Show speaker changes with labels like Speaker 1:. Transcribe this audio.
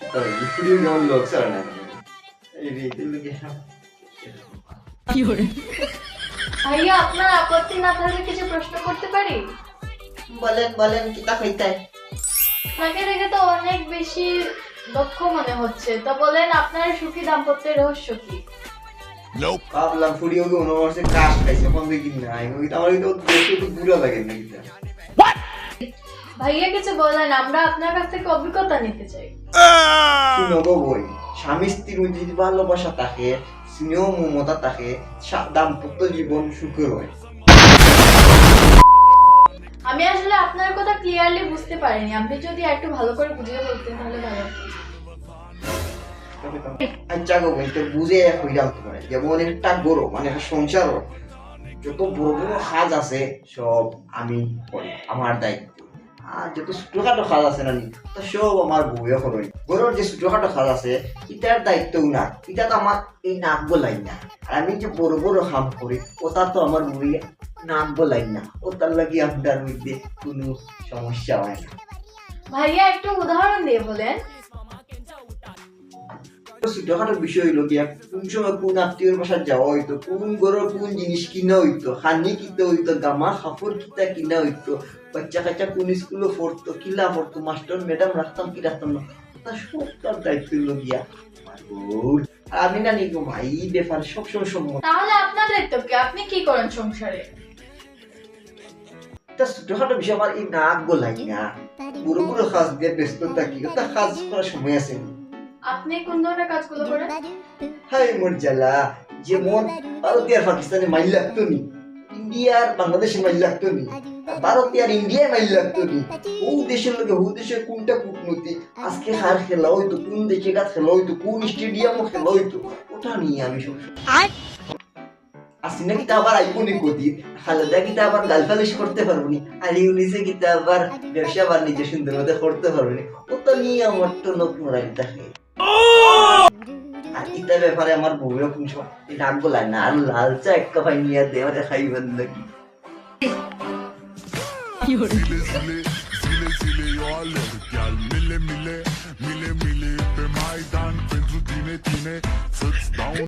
Speaker 1: ফুরিয়ে যেমন লোক চলে না এই রেখে লোকে
Speaker 2: ভাইয়া আপনার আপত্তি না থাকলে কিছু প্রশ্ন করতে পারি?
Speaker 1: বলেন বলেন কিতা কইতে
Speaker 2: তাকে দেখে তো অনেক বেশি দক্ষ মনে হচ্ছে। তো বলেন আপনার সুখী দাম্পত্যের রহস্য কি?
Speaker 1: ভাবলাম ফুরিয়ে ওকে করছে কাশ খাইছে কোন দিকে নাই। ওই আমার তো দেখতে তো বুড়া লাগে না
Speaker 2: ভাইয়া কিছু বলেন আমরা আপনার কাছ থেকে অভিজ্ঞতা নিতে চাই।
Speaker 1: শুনো গো বই। স্বামী স্ত্রীর যদি ভালোবাসা থাকে স্নেহ মমতা থাকে দাম্পত্য জীবন সুখের হয়।
Speaker 2: আমি আসলে আপনার কথা ক্লিয়ারলি বুঝতে পারিনি। আপনি যদি একটু ভালো করে বুঝিয়ে বলতেন তাহলে ভালো
Speaker 1: আচ্ছা গো বই তো বুঝে তোমার। যেমন একটা গরু মানে একটা সংসার যত বড় বড় কাজ আছে সব আমি করি আমার দায়িত্ব। আর যত ছোটখাটো খাজ আছে সব আমার বউয়ে বউয়ের যে ছোটখাটো খাজ আছে ইটার দায়িত্বও না ইটা তো আমার এই নাম বলাই না। আর আমি যে বড় বড় কাম করি ওটা তো আমার বউয়ে নাম বলাই না। ওটার লাগি আপনার মধ্যে কোনো সমস্যা হয় না।
Speaker 2: ভাইয়া, একটু উদাহরণ দিয়ে বলেন।
Speaker 1: ছোটখাটো বিষয় হইল গিয়া কোন সময় কোন আত্মীয়র বাসায় যাওয়া হইতো কোন কোন জিনিস কিনা হইতো হানি কিনতে হইতো গামা কাপড় কিতা কিনা হইতো বাচ্চা কাচ্চা কোন স্কুলে পড়তো কিলা পড়তো মাস্টার ম্যাডাম রাখতাম কি রাখতাম না তা দায়িত্ব হইল গিয়া। আমি না নিগো ভাই এই ব্যাপারে সবসময় সম্মত।
Speaker 2: তাহলে আপনার দায়িত্ব কি? আপনি কি করেন সংসারে?
Speaker 1: ছোটখাটো বিষয় আমার এই নাক গোলাই না। বড় বড় কাজ দিয়ে ব্যস্ত থাকি করার সময় আছে। না।
Speaker 2: আপনি কোন ধরনের কাজগুলো করেন?
Speaker 1: হাই মোর জ্বালা যেমন ভারতীয় আর পাকিস্তানে মাইল লাগতো নি ইন্ডিয়া আর বাংলাদেশে মাইল লাগতো নি আর ভারতীয় আর ইন্ডিয়ায় মাইল লাগতো নি ও দেশের লোকে ও দেশের কোনটা কূটনীতি আজকে হার খেলা হইতো কোন দেশে কাজ খেলা হইতো কোন স্টেডিয়ামও খেলা হইতো ওটা নিয়ে আমি সব আসিনা কিতা আবার আইবো নি কদি খালেদা কিতা আবার গালফালিশ করতে পারব নি আর ইউনিসে কিতা আবার ব্যবসা বাণিজ্য সুন্দর মতো করতে পারব নি ওটা নিয়ে আমার তো নতুন রাইল থাকে আর ইটার ব্যাপারে আমার বউয়ের কোন সময় রাগ গোলায় না আর লাল চা এক কাপাই নিয়ে দে আমাদের খাইবেন নাকি
Speaker 3: Zile, zile, zile, zile, eu alerg Iar mile, mile, mile,